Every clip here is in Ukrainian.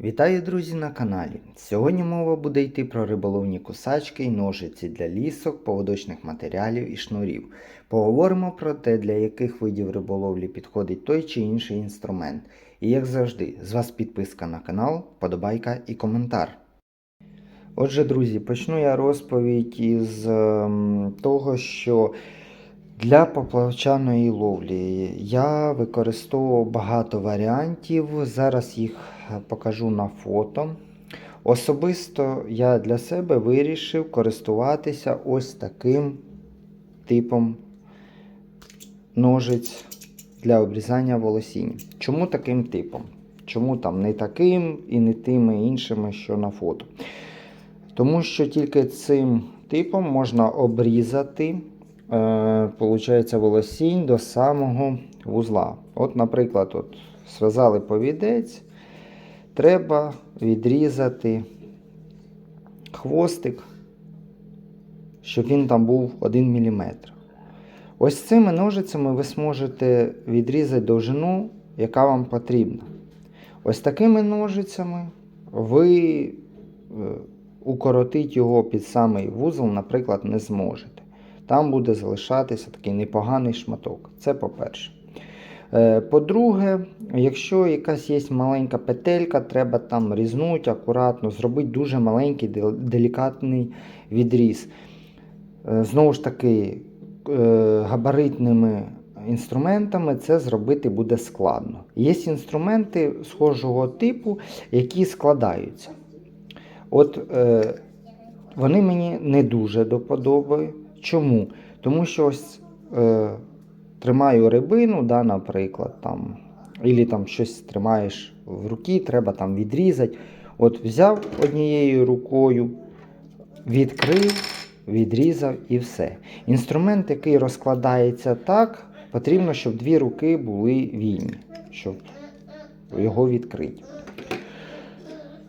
Вітаю, друзі, на каналі. Сьогодні мова буде йти про риболовні кусачки і ножиці для лісок, поводочних матеріалів і шнурів. Поговоримо про те, для яких видів риболовлі підходить той чи інший інструмент. І як завжди, з вас підписка на канал, подобайка і коментар. Отже, друзі, почну я розповідь із ем, того, що для поплавчаної ловлі я використовував багато варіантів. Зараз їх покажу на фото. Особисто я для себе вирішив користуватися ось таким типом ножиць для обрізання волосінь. Чому таким типом? Чому там не таким і не тими іншими, що на фото? Тому що тільки цим типом можна обрізати получається, волосінь до самого вузла. От, наприклад, от, зв'язали повідець, треба відрізати хвостик, щоб він там був 1 мм. Ось цими ножицями ви зможете відрізати довжину, яка вам потрібна. Ось такими ножицями ви е, укоротити його під самий вузол, наприклад, не зможете. Там буде залишатися такий непоганий шматок. Це по-перше. Е, По-друге, якщо якась є маленька петелька, треба там різнути акуратно, зробити дуже маленький делікатний відріз. Е, Знову ж таки, е, габаритними інструментами це зробити буде складно. Є інструменти схожого типу, які складаються. От вони мені не дуже до подоби. Чому? Тому що ось е, тримаю рибину, да, наприклад, там, або там щось тримаєш в руки, треба там відрізати. От взяв однією рукою, відкрив, відрізав і все. Інструмент, який розкладається так, потрібно, щоб дві руки були вільні, щоб його відкрити.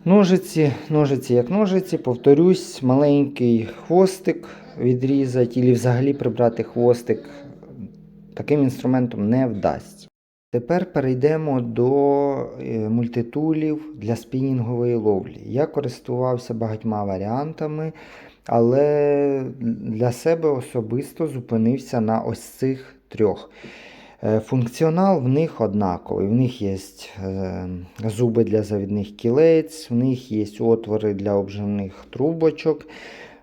Ножиці, ножиці як ножиці, повторюсь, маленький хвостик відрізати і взагалі прибрати хвостик таким інструментом не вдасться. Тепер перейдемо до е, мультитулів для спінінгової ловлі. Я користувався багатьма варіантами, але для себе особисто зупинився на ось цих трьох. Е, Функціонал в них однаковий. В них є е, зуби для завідних кілець, в них є отвори для обживних трубочок.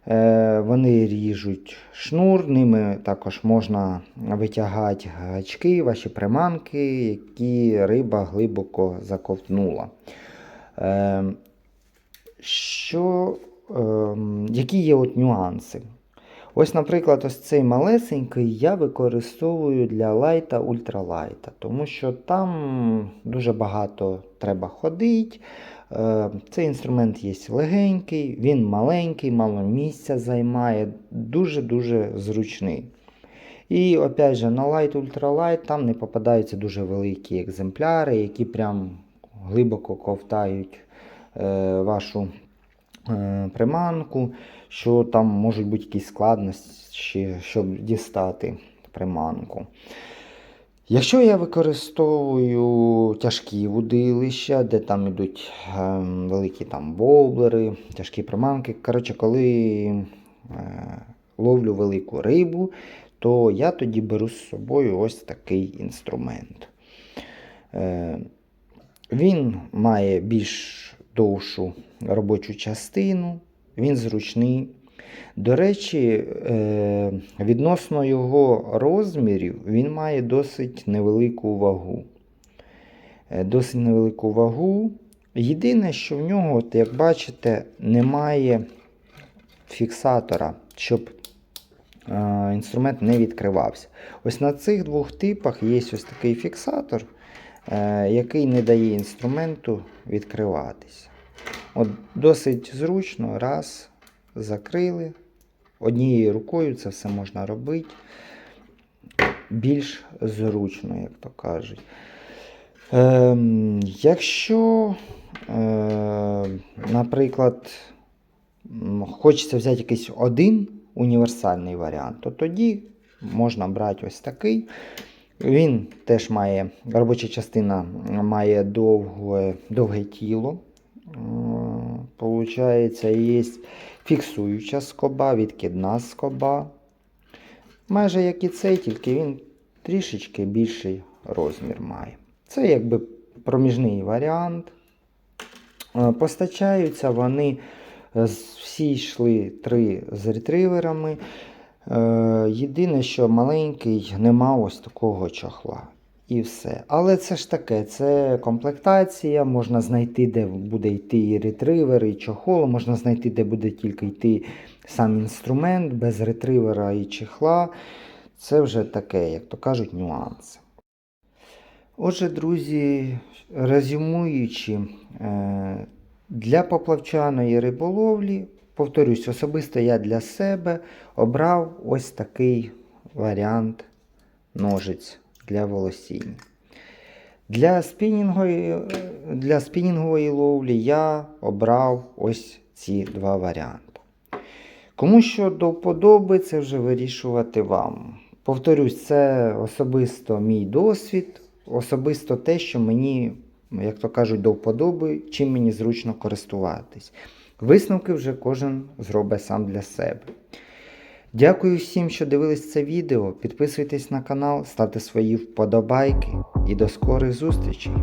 Е, Вони ріжуть шнур, ними також можна витягати гачки, ваші приманки, які риба глибоко заковтнула. Що, е, які є от нюанси? Ось, наприклад, ось цей малесенький я використовую для лайта ультралайта, тому що там дуже багато треба ходити. Е, Цей інструмент є легенький, він маленький, мало місця займає, дуже-дуже зручний. І опять же, на Light Ultralight там не попадаються дуже великі екземпляри, які прям глибоко ковтають е, вашу приманку, що там можуть бути якісь складності, щоб дістати приманку. Якщо я використовую тяжкі вудилища, де там йдуть е, великі там боблери, тяжкі приманки, коротше, коли е, ловлю велику рибу, то я тоді беру з собою ось такий інструмент. Е, він має більш довшу робочу частину, він зручний. До речі, е, відносно його розмірів, він має досить невелику вагу. Е, Досить невелику вагу. Єдине, що в нього, от, як бачите, немає фіксатора, щоб е, інструмент не відкривався. Ось на цих двох типах є ось такий фіксатор, який не дає інструменту відкриватися. От Досить зручно, раз, закрили. Однією рукою це все можна робити. Більш зручно, як то кажуть. Ем, якщо, е, наприклад, хочеться взяти якийсь один універсальний варіант, то тоді можна брати ось такий. Він теж має, робоча частина має довге, довге тіло, Получається, є фіксуюча скоба, відкидна скоба. Майже як і цей, тільки він трішечки більший розмір має. Це якби проміжний варіант. Е, Постачаються вони е, всі йшли три з ретриверами. Е, Єдине, що маленький, нема ось такого чохла. І все. Але це ж таке, це комплектація, можна знайти, де буде йти і ретривер, і чохол, можна знайти, де буде тільки йти сам інструмент без ретривера і чехла. Це вже таке, як то кажуть, нюанси. Отже, друзі, резюмуючи, е, для поплавчаної риболовлі, повторюсь, особисто я для себе обрав ось такий варіант ножиць для волосіння. Для спінінгової, для спінінгової ловлі я обрав ось ці два варіанти. Кому що до вподоби, це вже вирішувати вам. Повторюсь, це особисто мій досвід, особисто те, що мені, як то кажуть, до вподоби, чим мені зручно користуватись. Висновки вже кожен зробить сам для себе. Дякую всім, що дивились це відео. Підписуйтесь на канал, ставте свої вподобайки і до скорих зустрічей!